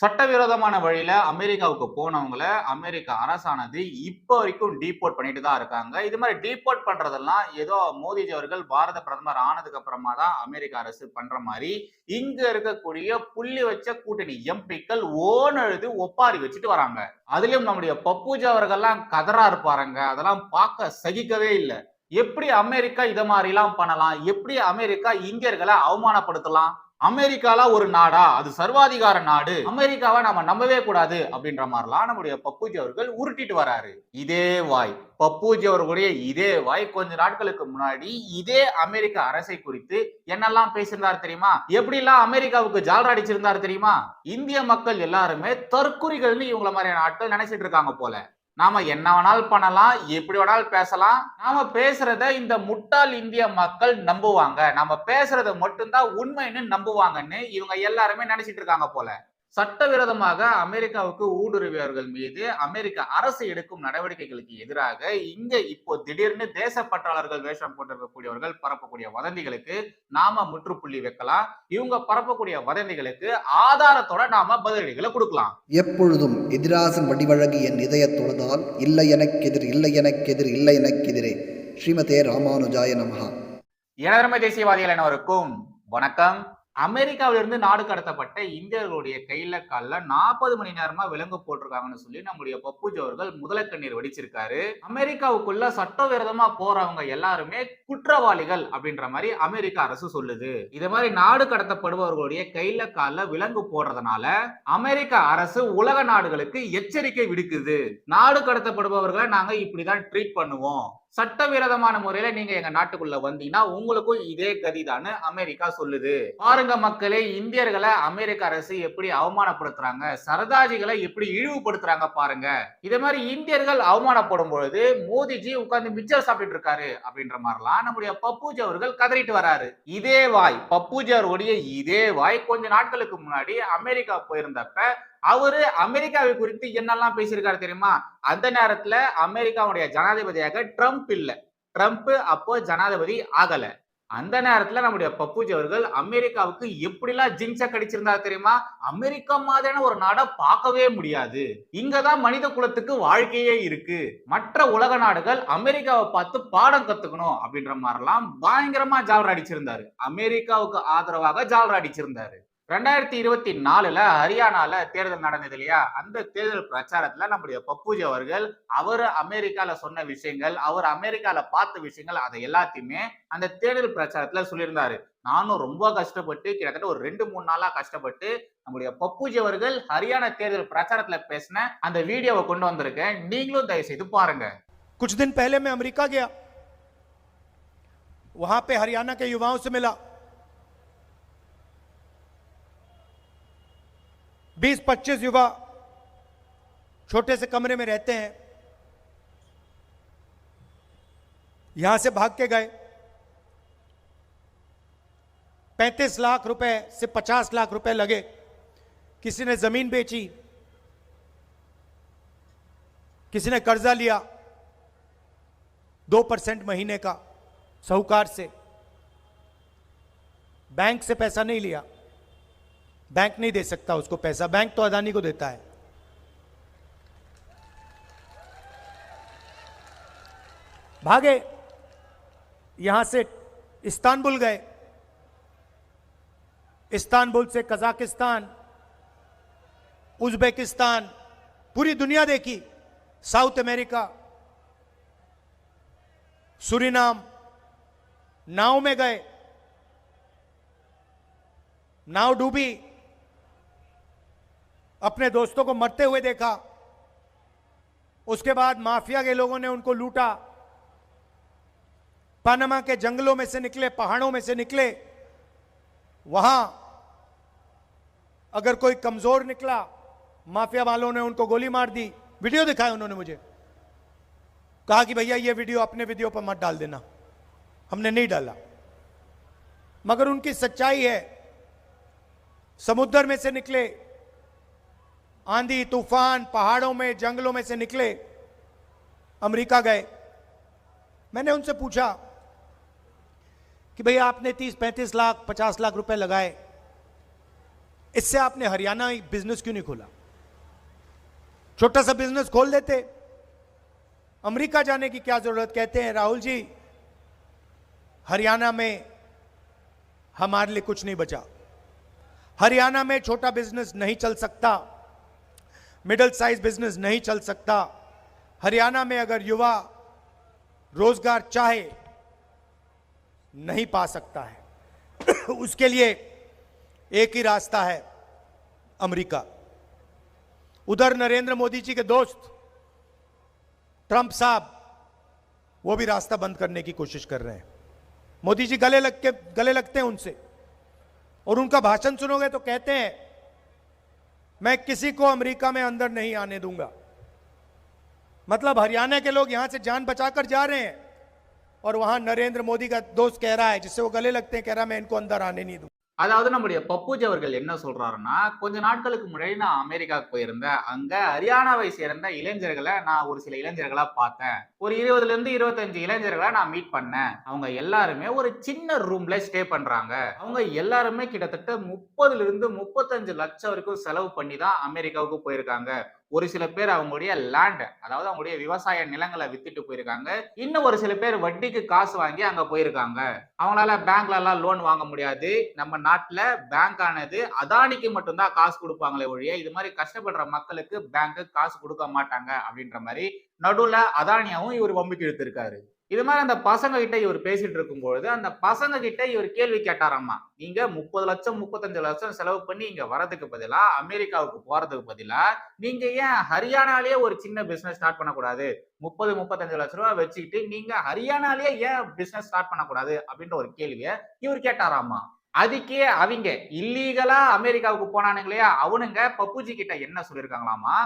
சட்டவிரோதமான வழியில அமெரிக்காவுக்கு போனவங்கள அமெரிக்க அரசானது இப்போ வரைக்கும் டீபோர்ட் பண்ணிட்டு தான் இருக்காங்க. இது மாதிரி டீபோர்ட் பண்றதெல்லாம் ஏதோ மோடிஜி அவர்கள் பாரத பிரதமர் ஆனதுக்கு அப்புறமா தான் அமெரிக்க அரசு பண்ற மாதிரி இங்க இருக்கக்கூடிய புள்ளி வச்ச கூட்டணி எம்பிக்கள் ஓனழுது ஒப்பாரி வச்சுட்டு வராங்க. அதுலயும் நம்முடைய பப்பூஜா அவர்கள்லாம் கதரா இருப்பாருங்க. அதெல்லாம் பார்க்க சகிக்கவே இல்லை. எப்படி அமெரிக்கா இதை மாதிரிலாம் பண்ணலாம்? எப்படி அமெரிக்கா இந்தியர்களை அவமானப்படுத்தலாம்? அமெரிக்கால ஒரு நாடா? அது சர்வாதிகார நாடு. அமெரிக்காவை நாம நம்பவே கூடாது அப்படின்ற மாதிரிலாம் நம்முடைய பப்புஜி அவர்கள் உருட்டிட்டு வராரு. இதே வாய். பப்புஜி அவர்களுடைய இதே வாய் கொஞ்ச நாட்களுக்கு முன்னாடி இதே அமெரிக்க அரசை குறித்து என்னெல்லாம் பேசியிருந்தார் தெரியுமா? எப்படிலாம் அமெரிக்காவுக்கு ஜால்ரா அடிச்சிருந்தார் தெரியுமா? இந்திய மக்கள் எல்லாருமே தற்குறிகள்னு இவங்கள மாதிரியான ஆட்கள் நினைச்சிட்டு இருக்காங்க போல. நாம என்ன வேணாலும் பண்ணலாம் எப்படி வேணாலும் பேசலாம். நாம பேசுறத இந்த முட்டாள் இந்திய மக்கள் நம்புவாங்க. நாம பேசுறத மட்டும்தான் உண்மைன்னு நம்புவாங்கன்னு இவங்க எல்லாருமே நினைச்சிட்டு இருக்காங்க போல. சட்டவிரோதமாக அமெரிக்காவுக்கு ஊடுருவியவர்கள் மீது அமெரிக்க அரசு எடுக்கும் நடவடிக்கைகளுக்கு எதிராக இங்க இப்போ திடீர்னு தேசப்பற்றாளர்கள் வேஷம் போட்டிருக்கக்கூடியவர்கள் பரப்பக்கூடிய வதந்திகளுக்கு நாம முற்றுப்புள்ளி வைக்கலாம். இவங்க பரப்பக்கூடிய வதந்திகளுக்கு ஆதாரத்தோட நாம பதிலடிகளை கொடுக்கலாம். எப்பொழுதும் எதிராசன் வடிவழகு என் இதயத் தொழுதால் இல்லை எனக்கெதிர் இல்லை எனக்கெதிர் இல்லை எனக்கெதிரே ஸ்ரீமதே ராமானுஜாய நமஹா. எனதர்மை தேசியவாதிகள் அனைவருக்கும் வணக்கம். அமெரிக்காவிலிருந்து நாடு கடத்தப்பட்ட இந்தியர்களுடைய கையில காலில் நாற்பது மணி நேரமா விலங்கு போட்டிருக்காங்கன்னு சொல்லி நம்முடைய பப்புஜ் அவர்கள் முதலக்கண்ணீர் வெடிச்சிருக்காரு. அமெரிக்காவுக்குள்ள சட்டவிரோதமா போறவங்க எல்லாருமே குற்றவாளிகள் அப்படின்ற மாதிரி அமெரிக்க அரசு சொல்லுது. இது மாதிரி நாடு கடத்தப்படுபவர்களுடைய கையில காலில் விலங்கு போடுறதுனால அமெரிக்க அரசு உலக நாடுகளுக்கு எச்சரிக்கை விடுக்குது. நாடு கடத்தப்படுபவர்களை நாங்க இப்படிதான் ட்ரீட் பண்ணுவோம். சட்டவிரோதமான முறையில நீங்க எங்க நாட்டுக்குள்ள வந்தீங்கன்னா உங்களுக்கும் இதே கதிதான்னு அமெரிக்கா சொல்லுது. பாருங்க மக்களே இந்தியர்களை அமெரிக்க அரசு எப்படி அவமானப்படுத்துறாங்க சரதாஜிகளை எப்படி இழிவுபடுத்துறாங்க பாருங்க. இதே மாதிரி இந்தியர்கள் அவமானப்படும் பொழுது மோதிஜி உட்கார்ந்து மிச்சர் சாப்பிட்டு இருக்காரு அப்படின்ற மாதிரிலாம் நம்முடைய பப்பூஜி அவர்கள் கதறிட்டு வராரு. இதே வாய் பப்பூஜி அவருடைய இதே வாய் கொஞ்ச நாட்களுக்கு முன்னாடி அமெரிக்கா போயிருந்தப்ப அவரு அமெரிக்காவை குறித்து என்னெல்லாம் பேசியிருக்காரு தெரியுமா? அந்த நேரத்துல அமெரிக்காவுடைய ஜனாதிபதியாக ட்ரம்ப் இல்ல. ட்ரம்ப் அப்போ ஜனாதிபதி ஆகல. அந்த நேரத்துல நம்முடைய பப்புஜி அவர்கள் அமெரிக்காவுக்கு எப்படிலாம் ஜிங்ஸா கடிச்சிருந்தா தெரியுமா? அமெரிக்கா மாதிரியான ஒரு நாடை பார்க்கவே முடியாது. இங்கதான் மனித குலத்துக்கு வாழ்க்கையே இருக்கு. மற்ற உலக நாடுகள் அமெரிக்காவை பார்த்து பாடம் கத்துக்கணும் அப்படின்ற மாதிரிலாம் பயங்கரமா ஜால்ரா அடிச்சிருந்தாரு. அமெரிக்காவுக்கு ஆதரவாக ஜால்ரா அடிச்சிருந்தாரு. ரெண்டாயிரத்தி இருபத்தி நாலுல ஹரியானால தேர்தல் நடந்தது இல்லையா அந்த தேர்தல் பிரச்சாரத்துல நம்முடைய பப்புஜி அவர்கள் அவர் அமெரிக்கால சொன்ன விஷயங்கள் அவர் அமெரிக்கால பார்த்த விஷயங்கள் அதை எல்லாத்தையுமே அந்த தேர்தல் பிரச்சாரத்துல சொல்லியிருந்தாரு நானும் ரொம்ப கஷ்டப்பட்டு கிட்டத்தட்ட ஒரு ரெண்டு மூணு நாளா கஷ்டப்பட்டு நம்முடைய பப்புஜி அவர்கள் ஹரியானா தேர்தல் பிரச்சாரத்துல பேசின அந்த வீடியோவை கொண்டு வந்திருக்கேன் நீங்களும் தயவு செய்து பாருங்க कुछ दिन पहले मैं अमेरिका गया वहां पे हरियाणा के युवाओं से मिला 20-25 युवा छोटे से कमरे में रहते हैं। यहाँ से भाग के गए। 35 लाख रुपए से 50 लाख रुपए लगे। किसी ने ज़मीन बेची, किसी ने कर्जा लिया दो परसेंट महीने का, साहूकार से। बैंक से पैसा नहीं लिया। बैंक नहीं दे सकता उसको पैसा। बैंक तो अदानी को देता है। भागे, यहाँ से इस्तांबुल गए। इस्तांबुल से कजाकिस्तान, उज्बेकिस्तान, पूरी दुनिया देखी। साउथ अमेरिका, सुरीनाम, नाव में गए। नाव डूबी। अपने दोस्तों को मरते हुए देखा। उसके बाद माफिया के लोगों ने उनको लूटा। पनामा के जंगलों में से निकले, पहाड़ों में से निकले। वहाँ अगर कोई कमज़ोर निकला, माफिया वालों ने उनको गोली मार दी। वीडियो दिखाया उन्होंने मुझे। कहा कि भैया, ये वीडियो अपने वीडियो पर मत डाल देना। हमने नहीं डाला। मगर उनकी सच्चाई है, समुद्र में से निकले आंधी, तूफ़ान, पहाड़ों में, जंगलों में से निकले, अमेरिका गए। मैंने उनसे पूछा कि भैया आपने 30 35 लाख 50 लाख रुपए लगाए, इससे आपने हरियाणा बिज़नेस क्यों नहीं खोला? छोटा सा बिज़नेस खोल देते। अमेरिका जाने की क्या ज़रूरत? कहते हैं, राहुल जी, हरियाणा में हमारे लिए कुछ नहीं बचा। हरियाणा में छोटा बिज़नेस नहीं चल सकता। मिडिल साइज़ बिज़नेस नहीं चल सकता। हरियाणा में अगर युवा रोज़गार चाहे, नहीं पा सकता है। उसके लिए एक ही रास्ता है अमेरिका। उधर नरेंद्र मोदी जी के दोस्त ट्रंप साहब, वो भी रास्ता बंद करने की कोशिश कर रहे हैं। मोदी जी गले लग के, गले लगते हैं उनसे। और उनका भाषण सुनोगे तो कहते हैं मैं किसी को अमेरिका में अंदर नहीं आने दूँगा। मतलब हरियाणा के लोग यहाँ से जान बचाकर जा रहे हैं और वहाँ नरेंद्र मोदी का दोस्त कह रहा है, जिससे वो गले लगते हैं, कह रहा है, मैं इनको अंदर आने नहीं दूँगा। அதாவது நம்முடைய பப்பூஜ் அவர்கள் என்ன சொல்றாருன்னா கொஞ்ச நாட்களுக்கு முன்னாடி நான் அமெரிக்காவுக்கு போயிருந்தேன். அங்க ஹரியானாவை சேர்ந்த இளைஞர்களை நான் ஒரு சில இளைஞர்களா பார்த்தேன். ஒரு இருபதுல இருந்து இருபத்தஞ்சு இளைஞர்களை நான் மீட் பண்ணேன். அவங்க எல்லாருமே ஒரு சின்ன ரூம்ல ஸ்டே பண்றாங்க. அவங்க எல்லாருமே கிட்டத்தட்ட முப்பதுல இருந்து முப்பத்தஞ்சு லட்சம் வரைக்கும் செலவு பண்ணி தான் அமெரிக்காவுக்கு போயிருக்காங்க. ஒரு சில பேர் அவங்களுடைய லேண்ட் அதாவது அவங்களுடைய விவசாய நிலங்களை வித்துட்டு போயிருக்காங்க. இன்னும் ஒரு சில பேர் வட்டிக்கு காசு வாங்கி அங்க போயிருக்காங்க. அவங்களால பேங்க்ல எல்லாம் லோன் வாங்க முடியாது. நம்ம நாட்டுல பேங்க் ஆனது அதானிக்கு மட்டும்தான் காசு கொடுப்பாங்களே ஒழிய இது மாதிரி கஷ்டப்படுற மக்களுக்கு பேங்க் காசு கொடுக்க மாட்டாங்க அப்படின்ற மாதிரி நடுவுல அதானியாவும் இவர் வம்பிக்கு இழுத்திருக்காரு. இது மாதிரி அந்த பசங்க கிட்ட இவர் பேசிட்டு இருக்கும்பொழுது அந்த பசங்க கிட்ட இவர் கேள்வி கேட்டாராம்மா நீங்க முப்பது லட்சம் முப்பத்தஞ்சு லட்சம் செலவு பண்ணி இங்க வரதுக்கு பதிலா அமெரிக்காவுக்கு போறதுக்கு பதிலா நீங்க ஏன் ஹரியானாலேயே ஒரு சின்ன பிசினஸ் ஸ்டார்ட் பண்ணக்கூடாது? முப்பது முப்பத்தஞ்சு லட்ச ரூபா வச்சுக்கிட்டு நீங்க ஹரியானாலேயே ஏன் பிசினஸ் ஸ்டார்ட் பண்ணக்கூடாது? அப்படின்ற ஒரு கேள்வியை இவர் கேட்டாராம்மா. அதுக்கே அவங்க இல்லீகலா அமெரிக்காவுக்கு போனானுங்க இல்லையா அவனுங்க பப்புஜி கிட்ட என்ன சொல்லியிருக்காங்களாமா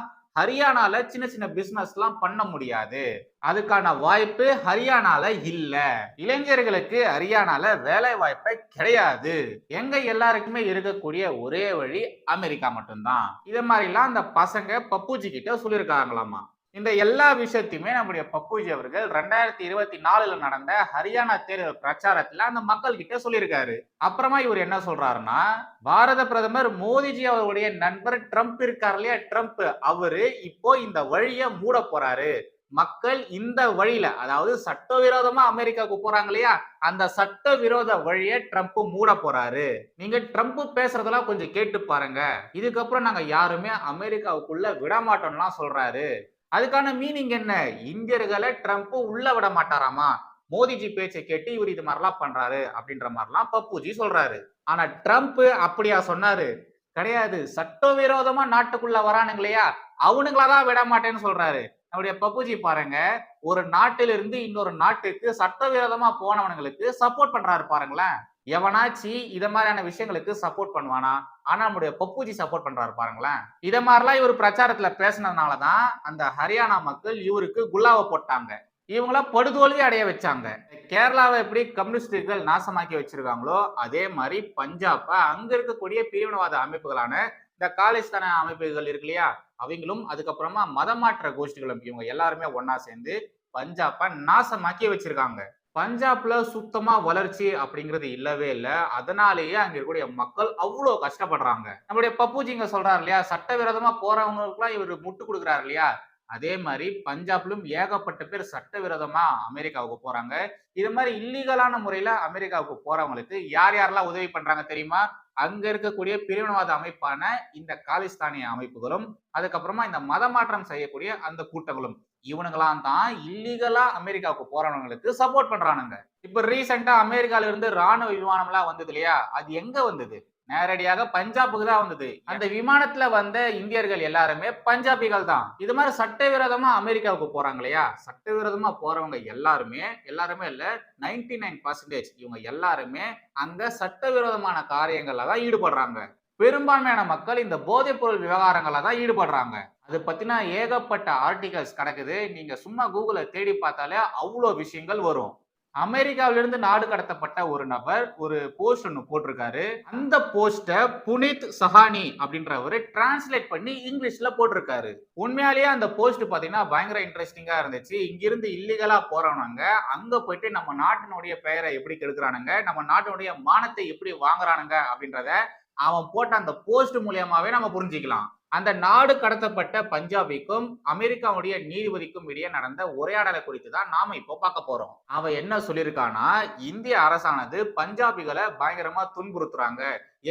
ஹரியானால சின்ன சின்ன பிசினஸ் எல்லாம் பண்ண முடியாது. அதுக்கான வாய்ப்பு ஹரியானால இல்ல. இளைஞர்களுக்கு ஹரியானால வேலை வாய்ப்பே கிடையாது. எங்க எல்லாருக்குமே இருக்கக்கூடிய ஒரே வழி அமெரிக்கா மட்டும்தான். இது மாதிரிலாம் அந்த பசங்க பப்புஜி கிட்ட சொல்லியிருக்காங்களாமா? இந்த எல்லா விஷயத்தையுமே நம்முடைய பப்புஜி அவர்கள் ரெண்டாயிரத்தி இருபத்தி நாலுல நடந்த ஹரியானா தேர்தல் பிரச்சாரத்துல அந்த மக்கள் கிட்ட சொல்லியிருக்காரு. அப்புறமா இவர் என்ன சொல்றாருன்னா பாரத பிரதமர் மோடிஜி அவருடைய நண்பர் ட்ரம்ப் இருக்கார் இல்லையா? ட்ரம்ப் அவரு இப்போ இந்த வழியை மூட போறாரு. மக்கள் இந்த வழியில அதாவது சட்டவிரோதமா அமெரிக்காவுக்கு போறாங்க இல்லையா? அந்த சட்டவிரோத வழியை ட்ரம்ப் மூட போறாரு. நீங்க ட்ரம்ப் பேசுறதெல்லாம் கொஞ்சம் கேட்டு பாருங்க. இதுக்கப்புறம் நாங்க யாருமே அமெரிக்காவுக்குள்ள விடமாட்டோம்லாம் சொல்றாரு. அதுக்கான மீனிங் என்ன? இந்தியர்களை ட்ரம்ப் உள்ள விட மாட்டாராமா? மோடிஜி பேச்சை கேட்டு இவர் இது மாதிரிலாம் பண்றாரு அப்படின்ற மாதிரிலாம் பப்புஜி சொல்றாரு. ஆனா ட்ரம்ப் அப்படியா சொன்னாரு? கிடையாது. சட்டவிரோதமா நாட்டுக்குள்ள வரானுங்க இல்லையா அவனுங்களதான் விட மாட்டேன்னு சொல்றாரு. நம்முடைய பப்புஜி பாருங்க. ஒரு நாட்டிலிருந்து இன்னொரு நாட்டுக்கு சட்டவிரோதமா போனவனுங்களுக்கு சப்போர்ட் பண்றாரு பாருங்களேன். எவனாச்சு இத மாதிரியான விஷயங்களுக்கு சப்போர்ட் பண்ணுவானா? ஆனா நம்முடைய பப்புஜி சப்போர்ட் பண்றாரு பாருங்களேன். இத மாதிரிலாம் இவர் பிரச்சாரத்துல பேசினதுனாலதான் அந்த ஹரியானா மக்கள் இவருக்கு குல்லாவை போட்டாங்க. இவங்கள படுதோல்வி அடைய வச்சாங்க. கேரளாவை எப்படி கம்யூனிஸ்டுகள் நாசமாக்கி வச்சிருக்காங்களோ அதே மாதிரி பஞ்சாப்பை அங்க இருக்கக்கூடிய பிரிவினவாத அமைப்புகளான இந்த காலிஸ்தான அமைப்புகள் இருக்கு இல்லையா? அவங்களும் அதுக்கப்புறமா மதமாற்ற கோஷ்டிகளும் இவங்க எல்லாருமே ஒன்னா சேர்ந்து பஞ்சாப்பை நாசமாக்கி வச்சிருக்காங்க. பஞ்சாப்ல சுத்தமா வளர்ச்சி அப்படிங்கிறது இல்லவே இல்லை. அதனாலேயே அங்க இருக்கக்கூடிய மக்கள் அவ்வளோ கஷ்டப்படுறாங்க. நம்மளுடைய பப்புஜிங்க சொல்றாரு இல்லையா? சட்டவிரோதமா போறவங்களுக்குலாம் இவர் முட்டு கொடுக்குறாரு இல்லையா? அதே மாதிரி பஞ்சாப்லும் ஏகப்பட்ட பேர் சட்டவிரோதமா அமெரிக்காவுக்கு போறாங்க. இது மாதிரி இல்லீகலான முறையில அமெரிக்காவுக்கு போறவங்களுக்கு யார் யாரெல்லாம் உதவி பண்றாங்க தெரியுமா? அங்க இருக்கக்கூடிய பிரிவினவாத அமைப்பான இந்த காலிஸ்தானிய அமைப்புகளும் அதுக்கப்புறமா இந்த மதமாற்றம் செய்யக்கூடிய அந்த கூட்டங்களும் இவனுங்களாம் தான் இல்லீகலா அமெரிக்காவுக்கு போறவங்களுக்கு சப்போர்ட் பண்றானுங்க. இப்ப ரீசெண்டா அமெரிக்கால இருந்து ராணுவ விமானம் எல்லாம் வந்தது இல்லையா? அது எங்க வந்தது? நேரடியாக பஞ்சாபுக்கு தான் வந்தது. அந்த விமானத்துல வந்த இந்தியர்கள் எல்லாருமே பஞ்சாபிகள் தான். இது மாதிரி சட்டவிரோதமா அமெரிக்காவுக்கு போறாங்க இல்லையா? சட்டவிரோதமா போறவங்க எல்லாருமே எல்லாருமே இல்ல நைன்டி நைன் பர்சன்டேஜ் இவங்க எல்லாருமே அங்க சட்டவிரோதமான காரியங்கள்ல தான் ஈடுபடுறாங்க. பெரும்பான்மையான மக்கள் இந்த போதைப் பொருள் விவகாரங்கள்ல தான் ஈடுபடுறாங்க. அது பத்தினா ஏகப்பட்ட ஆர்டிகல்ஸ் கிடக்குது. நீங்க சும்மா கூகுள தேடி பார்த்தாலே அவ்வளோ விஷயங்கள் வரும். அமெரிக்காவிலிருந்து நாடு கடத்தப்பட்ட ஒரு நபர் ஒரு போஸ்ட் ஒன்று போட்டிருக்காரு. அந்த போஸ்டை புனித் சஹானி அப்படின்றவர் டிரான்ஸ்லேட் பண்ணி இங்கிலீஷ்ல போட்டிருக்காரு. உண்மையாலேயே அந்த போஸ்ட் பார்த்தீங்கன்னா பயங்கர இன்ட்ரெஸ்டிங்கா இருந்துச்சு. இங்கிருந்து இல்லீகலா போகிறவனாங்க அங்க போயிட்டு நம்ம நாட்டினுடைய பெயரை எப்படி கெடுக்கிறானுங்க? நம்ம நாட்டினுடைய மானத்தை எப்படி வாங்குறானுங்க அப்படின்றத அவன் போட்ட அந்த போஸ்ட் மூலியமாவே நம்ம புரிஞ்சுக்கலாம். அந்த நாடு கடத்தப்பட்ட பஞ்சாபிக்கும் அமெரிக்காவுடைய நீதிபதிக்கும் இடையே நடந்த உரையாடலை குறித்து தான் நாம இப்போ பார்க்க போறோம். அவன் என்ன சொல்லியிருக்கானா இந்திய அரசானது பஞ்சாபிகளை பயங்கரமா துன்புறுத்துறாங்க.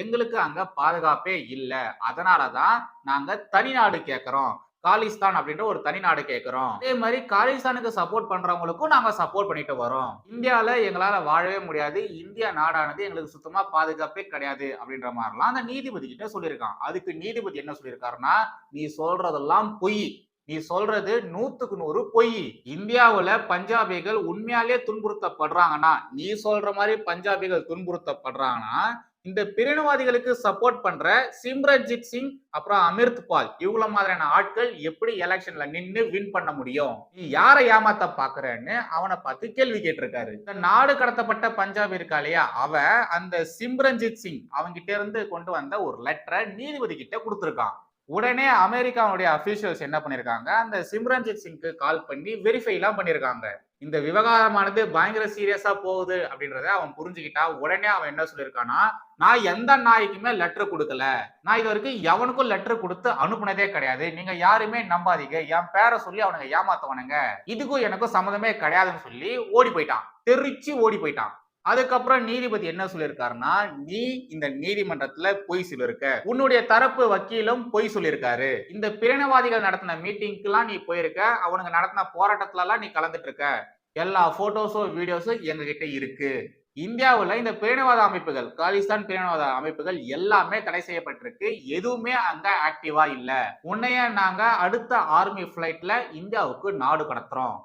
எங்களுக்கு அங்க பாதுகாப்பே இல்லை. அதனாலதான் நாங்க தனிநாடு கேட்கறோம். காலிஸ்தான் அப்படின்ற ஒரு தனி நாடு கேட்கிறோம் அதே மாதிரி காலிஸ்தானுக்கு சப்போர்ட் பண்றவங்களுக்கும் நாங்க சப்போர்ட் பண்ணிட்டு வரோம். இந்தியால எங்களால வாழவே முடியாது. இந்தியா நாடானது எங்களுக்கு சுத்தமா பாதுகாப்பே கிடையாது அப்படின்ற மாதிரிலாம் அந்த நீதிபதி கிட்ட சொல்லியிருக்கான். அதுக்கு நீதிபதி என்ன சொல்லியிருக்காருன்னா நீ சொல்றதெல்லாம் பொய். நீ சொல்றது நூத்துக்கு நூறு பொய். இந்தியாவுல பஞ்சாபிகள் உண்மையாலே துன்புறுத்தப்படுறாங்கன்னா நீ சொல்ற மாதிரி பஞ்சாபிகள் துன்புறுத்தப்படுறாங்கன்னா இந்த பிரிவினவாதிகளுக்கு சப்போர்ட் பண்ற சிம்ரன்ஜித் சிங் அப்புறம் அமிர்த் பால். இவ்வளோ மாதிரியான ஆட்கள் எப்படி எலெக்ஷன்ல நின்று வின் பண்ண முடியும்? நீ யாரை ஏமாத்த பாக்குறன்னு அவனை பார்த்து கேள்வி கேட்டிருக்காரு. இந்த நாடு கடத்தப்பட்ட பஞ்சாப் இருக்கா இல்லையா? அவ அந்த சிம்ரன்ஜித் சிங் அவங்கிட்ட இருந்து கொண்டு வந்த ஒரு லெட்டரை நீதிபதி கிட்ட கொடுத்துருக்கான். உடனே அமெரிக்காவுடைய அபிஷியல்ஸ் என்ன பண்ணிருக்காங்க? அந்த சிம்ரன்ஜித் சிங்க்கு கால் பண்ணி வெரிஃபை எல்லாம் பண்ணிருக்காங்க. இந்த விவகாரமானது பயங்கர சீரியஸா போகுது அப்படின்றத அவன் புரிஞ்சுக்கிட்டா உடனே அவன் என்ன சொல்லியிருக்கானா நான் எந்த நாய்க்குமே லெட்டர் கொடுக்கல. நான் இது வரைக்கும் எவனுக்கும் லெட்டர் கொடுத்து அனுப்புனதே கிடையாது. நீங்க யாருமே நம்பாதீங்க. என் பேரை சொல்லி அவனுங்க ஏமாத்தவனுங்க. இதுக்கும் எனக்கும் சம்மந்தமே கிடையாதுன்னு சொல்லி ஓடி போயிட்டான். தெரிச்சு ஓடி போயிட்டான். அதுக்கப்புறம் நீதிபதி என்ன சொல்லியிருக்காருன்னா நீ இந்த நீதிமன்றத்துல பொய் சொல்லியிருக்க. உன்னுடைய தரப்பு வக்கீலும் பொய் சொல்லியிருக்காரு. இந்த பிரிவினவாதிகள் நடத்தின மீட்டிங்க்குலாம் நீ போயிருக்க. அவனுங்க நடத்தின போராட்டத்துல எல்லாம் நீ கலந்துட்டு இருக்க எல்லா போட்டோஸும் வீடியோஸும் எங்ககிட்ட இருக்கு. இந்தியாவில் இந்த பிரிவினவாத அமைப்புகள் காலிஸ்தான் பிரிவினவாத அமைப்புகள் எல்லாமே தடை செய்யப்பட்டிருக்கு. எதுவுமே அங்க ஆக்டிவா இல்ல. உன்னைய நாங்க அடுத்த ஆர்மி பிளைட்ல இந்தியாவுக்கு நாடு கடத்துறோம்.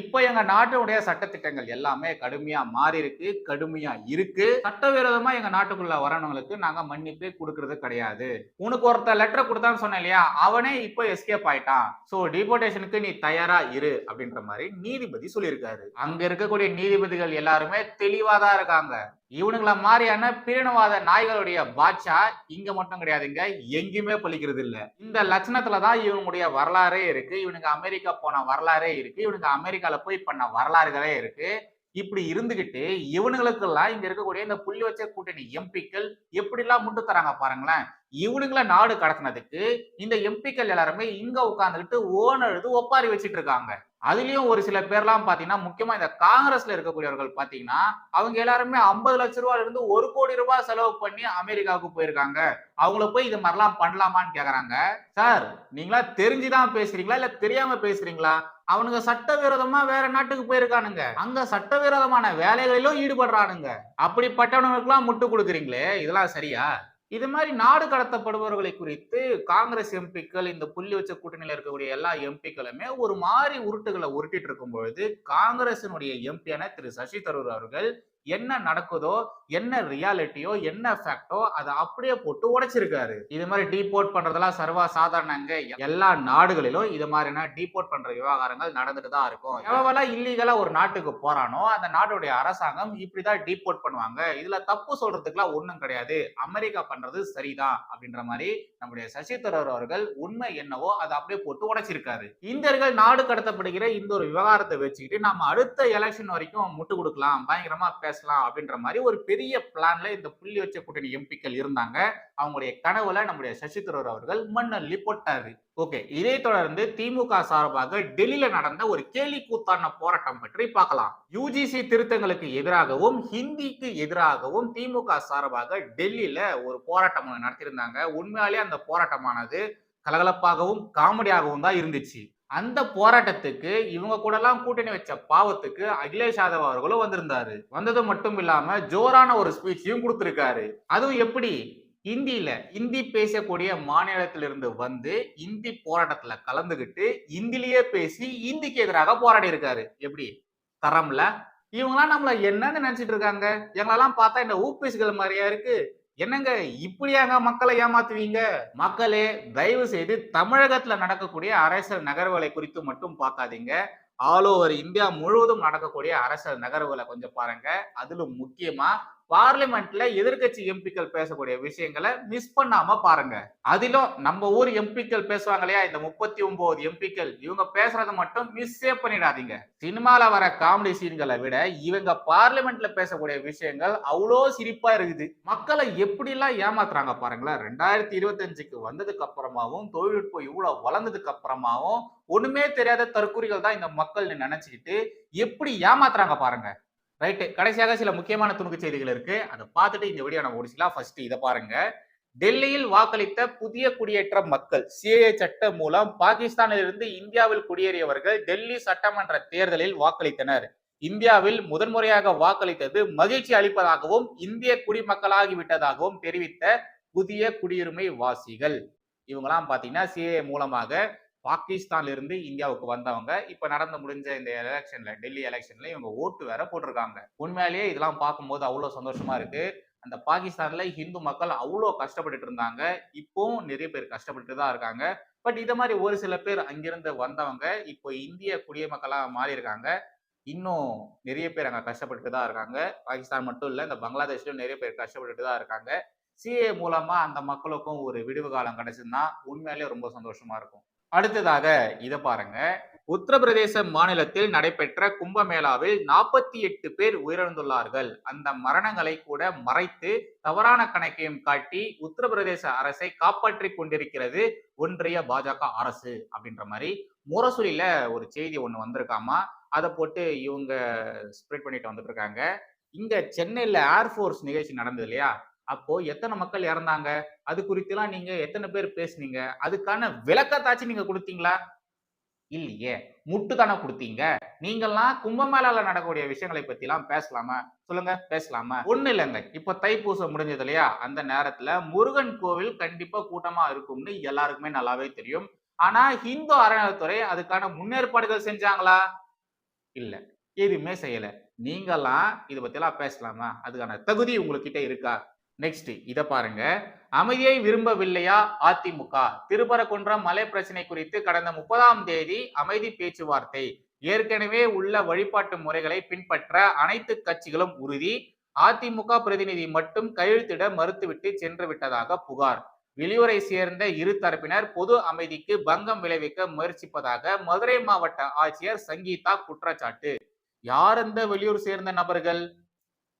இப்போ எங்க நாட்டினுடைய சட்டத்திட்டங்கள் எல்லாமே கடுமையா மாறி இருக்கு கடுமையா இருக்கு. சட்டவிரோதமா எங்க நாட்டுக்குள்ள வரவங்களுக்கு நாங்க மன்னிப்பே கொடுக்கறது கிடையாது. உனக்கு ஒருத்த லெட்டர் கொடுத்தான்னு சொன்னேன் இல்லையா? அவனே இப்போ எஸ்கேப் ஆயிட்டான். சோ டிபோர்டேஷனுக்கு நீ தயாரா இரு அப்படின்ற மாதிரி நீதிபதி சொல்லியிருக்காரு. அங்க இருக்கக்கூடிய நீதிபதிகள் எல்லாருமே தெளிவாதான் இருக்காங்க. இவனுங்களை மாதிரியான பிரிவினவாத நாய்களுடைய பாட்சா இங்க மட்டும் கிடையாதுங்க எங்கேயுமே பழிக்கிறது இல்ல. இந்த லட்சணத்துல தான் இவனுடைய வரலாறே இருக்கு. இவனுக்கு அமெரிக்கா போன வரலாறே இருக்கு. இவனுக்கு அமெரிக்கால போய் பண்ண வரலாறுகளே இருக்கு. இப்படி இருந்துகிட்டு இவனுங்களுக்கெல்லாம் இங்க இருக்கக்கூடிய இந்த புள்ளி வச்ச கூட்டணி எம்பிக்கள் எப்படிலாம் முட்டு தராங்க பாருங்களேன். இவனுங்களை நாடு கடத்தினதுக்கு இந்த எம்பிக்கள் எல்லாருமே இங்க உட்காந்துக்கிட்டு ஓன் எழுது ஒப்பாரி வச்சுட்டு இருக்காங்க. அதுலயும் ஒரு சில பேர்லாம் பாத்தீங்கன்னா முக்கியமா இந்த காங்கிரஸ்ல இருக்கக்கூடியவர்கள் பாத்தீங்கன்னா அவங்க எல்லாருமே ஐம்பது லட்ச ரூபாயில இருந்து ஒரு கோடி ரூபாய் செலவு பண்ணி அமெரிக்காவுக்கு போயிருக்காங்க. அவங்கள போய் இது மாதிரிலாம் பண்ணலாமான்னு கேக்குறாங்க. சார் நீங்களா தெரிஞ்சுதான் பேசுறீங்களா? இல்ல தெரியாம பேசுறீங்களா? அவனுங்க சட்டவிரோதமா வேற நாட்டுக்கு போயிருக்கானுங்க. அங்க சட்டவிரோதமான வேலைகளிலும் ஈடுபடுறானுங்க. அப்படிப்பட்டவனுங்களுக்குலாம் முட்டு கொடுக்குறீங்களே இதெல்லாம் சரியா? இது மாதிரி நாடு கடத்தப்படுபவர்களை குறித்து காங்கிரஸ் எம்பிக்கள் இந்த புள்ளி வச்ச கூட்டணியில் இருக்கக்கூடிய எல்லா எம்பிக்களுமே ஒரு மாதிரி உருட்டுகளை உருட்டிட்டு இருக்கும் பொழுது காங்கிரசினுடைய எம்பியான திரு சசி தரூர் அவர்கள் என்ன நடக்குதோ என்ன ரியாலிட்டியோ என்ன ஃபேக்டோ அதை அப்படியே போட்டு உடைச்சிருக்காரு. இது மாதிரி டீபோர்ட் பண்றதெல்லாம் சர்வ சாதாரணங்க எல்லா நாடுகளிலும் இது மாதிரினா டீபோர்ட் பண்ற விவகாரங்கள் நடந்துட்டு தான் இருக்கும். எவ்வளவு இல்லீகலா ஒரு நாட்டுக்கு போறானோ அந்த நாட்டுடைய அரசாங்கம் இப்படிதான் டீபோர்ட் பண்ணுவாங்க. இதுல தப்பு சொல்றதுக்குலாம் ஒண்ணும் கிடையாது. அமெரிக்கா பண்றது சரிதான் அப்படின்ற மாதிரி நம்முடைய சசி தரூர் அவர்கள் உண்மை என்னவோ அதை அப்படியே போட்டு உடைச்சிருக்காரு. இந்தியர்கள் நாடு கடத்தப்படுகிற இந்த ஒரு விவகாரத்தை வச்சுக்கிட்டு நம்ம அடுத்த எலெக்ஷன் வரைக்கும் முட்டு கொடுக்கலாம். பயங்கரமா பேசலாம் அப்படின்ற மாதிரி ஒரு பெரிய பிளான்ல இந்த புள்ளி வச்ச கூட்டணி எம்பிக்கள் இருந்தாங்க. அவங்களுடைய கனவுல நம்முடைய சசி தரூர் அவர்கள் மண்ணள்ளி போட்டாரு. ஓகே இதை தொடர்ந்து திமுக சார்பாக டெல்லியில நடந்த ஒரு கேலி கூத்தான போராட்டம் பற்றி பார்க்கலாம். யூஜிசி திருத்தங்களுக்கு எதிராகவும் ஹிந்திக்கு எதிராகவும் திமுக சார்பாக டெல்லியில ஒரு போராட்டம் நடத்தியிருந்தாங்க. உண்மையாலே அந்த போராட்டமானது கலகலப்பாகவும் காமெடியாகவும் தான் இருந்துச்சு. அந்த போராட்டத்துக்கு இவங்க கூட எல்லாம் கூட்டணி வச்ச பாவத்துக்கு அகிலேஷ் யாதவ் அவர்களும் வந்திருந்தாரு. வந்தது மட்டும் இல்லாம ஜோரான ஒரு ஸ்பீச்சையும் கொடுத்திருக்காரு. அதுவும் எப்படி? இந்தியில இந்தி பேசக்கூடிய மாநிலத்திலிருந்து வந்து இந்தி போராட்டத்துல கலந்துகிட்டு இந்திலேயே பேசி இந்திக்கு எதிராக போராடி இருக்காரு எப்படி? தரம்ல. இவங்கெல்லாம் நம்மள என்னன்னு நினைச்சிட்டு இருக்காங்க. எங்களெல்லாம் பார்த்தா இந்த ஊபிஸ்கள் மாதிரியா இருக்கு. என்னங்க இப்படியாங்க மக்களை ஏமாத்துவீங்க? மக்களே தயவு செய்து தமிழகத்துல நடக்கக்கூடிய அரசியல் நகர்வுகளை குறித்து மட்டும் பார்க்காதீங்க. ஆல் ஓவர் இந்தியா முழுவதும் நடக்கக்கூடிய அரசியல் நகர்வுகளை கொஞ்சம் பாருங்க. அதிலும் முக்கியமா பார்லிமெண்ட்ல எதிர்க்கட்சி எம்பிக்கள் பேசக்கூடிய விஷயங்களை மிஸ் பண்ணாம பாருங்க. அதிலும் நம்ம ஊர் எம்பிக்கள் பேசுவாங்க இல்லையா? இந்த முப்பத்தி ஒன்பது எம்பிக்கள் இவங்க பேசுறத மட்டும் மிஸ்ஸே பண்ணிடாதீங்க. சினிமால வர காமெடி சீன்களை விட இவங்க பார்லிமெண்ட்ல பேசக்கூடிய விஷயங்கள் அவ்வளோ சிரிப்பா இருக்குது. மக்களை எப்படிலாம் ஏமாத்துறாங்க பாருங்களேன். ரெண்டாயிரத்தி இருபத்தஞ்சுக்கு வந்ததுக்கு அப்புறமாவும் தொழில்நுட்பம் இவ்வளவு வளர்ந்ததுக்கு அப்புறமாவும் ஒண்ணுமே தெரியாத தற்கூறிகள் தான் இந்த மக்கள் நினைச்சுக்கிட்டு எப்படி ஏமாத்துறாங்க பாருங்க. ரைட்டு கடைசியாக சில முக்கியமான துணுக்கு செய்திகள் இருக்கு. அதை பார்த்துட்டு இந்த வீடியோ நம்ம முடிச்சுக்கலாம். ஃபர்ஸ்ட் இதை பாருங்க. டெல்லியில் வாக்களித்த புதிய குடியேற்ற மக்கள் சிஏஏ சட்டம் மூலம் பாகிஸ்தானில் இருந்து இந்தியாவில் குடியேறியவர்கள் டெல்லி சட்டமன்ற தேர்தலில் வாக்களித்தனர். இந்தியாவில் முதன்முறையாக வாக்களித்தது மகிழ்ச்சி அளிப்பதாகவும் இந்திய குடிமக்களாகி விட்டதாகவும் தெரிவித்த புதிய குடியுரிமை வாசிகள். இவங்கெல்லாம் பார்த்தீங்கன்னா சிஏஏ மூலமாக பாகிஸ்தான்ல இருந்து இந்தியாவுக்கு வந்தவங்க. இப்ப நடந்து முடிஞ்ச இந்த எலெக்ஷன்ல டெல்லி எலெக்ஷன்ல இவங்க ஓட்டு வேற போட்டிருக்காங்க. உண்மையிலேயே இதெல்லாம் பார்க்கும்போது அவ்வளவு சந்தோஷமா இருக்கு. அந்த பாகிஸ்தான்ல ஹிந்து மக்கள் அவ்வளோ கஷ்டப்பட்டுட்டு இருந்தாங்க. இப்போவும் நிறைய பேர் கஷ்டப்பட்டு தான் இருக்காங்க. பட் இதை மாதிரி ஒரு சில பேர் அங்கிருந்து வந்தவங்க இப்போ இந்திய குடிமக்களா மாறி இருக்காங்க இன்னும் நிறைய பேர் அங்கே கஷ்டப்பட்டு தான் இருக்காங்க. பாகிஸ்தான் மட்டும் இல்லை இந்த பங்களாதேஷ்லையும் நிறைய பேர் கஷ்டப்பட்டு தான் இருக்காங்க. சிஏ மூலமா அந்த மக்களுக்கும் ஒரு விடுவு காலம் கிடைச்சுன்னா உண்மையிலேயே ரொம்ப சந்தோஷமா இருக்கும். அடுத்ததாக இதை பாருங்க. உத்தரப்பிரதேச மாநிலத்தில் நடைபெற்ற கும்பமேளாவில் நாற்பத்தி எட்டு பேர் உயிரிழந்துள்ளார்கள். அந்த மரணங்களை கூட மறைத்து தவறான கணக்கையும் காட்டி உத்தரப்பிரதேச அரசை காப்பாற்றி கொண்டிருக்கிறது ஒன்றிய பாஜக அரசு அப்படின்ற மாதிரி முரசொலியில ஒரு செய்தி ஒண்ணு வந்திருக்காமா? அதை போட்டு இவங்க ஸ்ப்ரெட் பண்ணிட்டு வந்துட்டு இருக்காங்க. இங்க சென்னையில ஏர்ஃபோர்ஸ் நிகழ்ச்சி நடந்தது இல்லையா? அப்போ எத்தனை மக்கள் இறந்தாங்க? அது குறித்துலாம் நீங்க எத்தனை பேர் பேசுனீங்க? அதுக்கான விளக்கத்தாச்சும் நீங்க கொடுத்தீங்களா? இல்லையே. முட்டு தானே கொடுத்தீங்க நீங்கெல்லாம் கும்பமேளால நடக்கக்கூடிய விஷயங்களை பத்தி எல்லாம் பேசலாமா? சொல்லுங்க பேசலாமா? ஒண்ணு இல்லைங்க. இப்ப தைப்பூசம் முடிஞ்சது இல்லையா? அந்த நேரத்துல முருகன் கோவில் கண்டிப்பா கூட்டமா இருக்கும்னு எல்லாருக்குமே நல்லாவே தெரியும். ஆனா ஹிந்து அறநிலைத்துறை அதுக்கான முன்னேற்பாடுகள் செஞ்சாங்களா? இல்ல. எதுவுமே செய்யல. நீங்கெல்லாம் இதை பத்தி எல்லாம் பேசலாமா? அதுக்கான தகுதி உங்ககிட்ட இருக்கா? நெக்ஸ்ட் இத பாருங்க. அமைதியை விரும்பவில்லையா அதிமுக? திருப்பரங்குன்றம் மலை பிரச்சனை குறித்து கடந்த முப்பதாம் தேதி அமைதி பேச்சுவார்த்தை. ஏற்கனவே உள்ள வழிபாட்டு முறைகளை பின்பற்ற அனைத்து கட்சிகளும் உறுதி. அதிமுக பிரதிநிதி மட்டும் கையெழுத்திட மறுத்துவிட்டு சென்று விட்டதாக புகார். வெளியூரை சேர்ந்த இரு தரப்பினர் பொது அமைதிக்கு பங்கம் விளைவிக்க முயற்சிப்பதாக மதுரை மாவட்ட ஆட்சியர் சங்கீதா குற்றச்சாட்டு. யார் அந்த வெளியூர் சேர்ந்த நபர்கள்?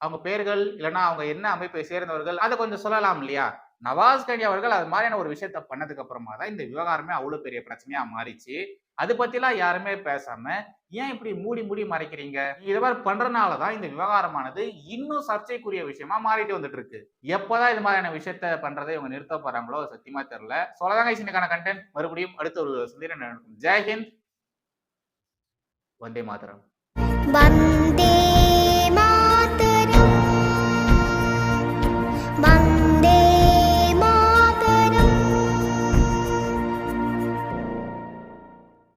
அவங்க பேர்கள் இல்லைன்னா அவங்க என்ன அமைப்பை சேர்ந்தவர்கள் அதை கொஞ்சம் சொல்லலாம் இல்லையா? நவாஸ் கனி அவர்கள் அது மாதிரியான ஒரு விஷயத்த பண்ணதுக்கு அப்புறமா தான் இந்த விவகாரமே அவ்வளவு பெரிய பிரச்சனையா மாறிச்சு. அது பத்திலாம் யாருமே பேசாம ஏன் இப்படி மூடி மூடி மறைக்கிறீங்க? இது மாதிரி பண்றதுனால தான் இந்த விவகாரமானது இன்னும் சர்ச்சைக்குரிய விஷயமா மாறிட்டு வந்துட்டு இருக்கு எப்போதான் இது மாதிரியான விஷயத்த பண்றதை இவங்க நிறுத்த போறாங்களோ சத்தியமா தெரியல. சொல்லதாங்க இன்னைக்கான கண்டென்ட் மறுபடியும் அடுத்த ஒரு சந்திரன் நடக்கும். ஜெய்ஹிந்த் வந்தே மாதரம். வந்தே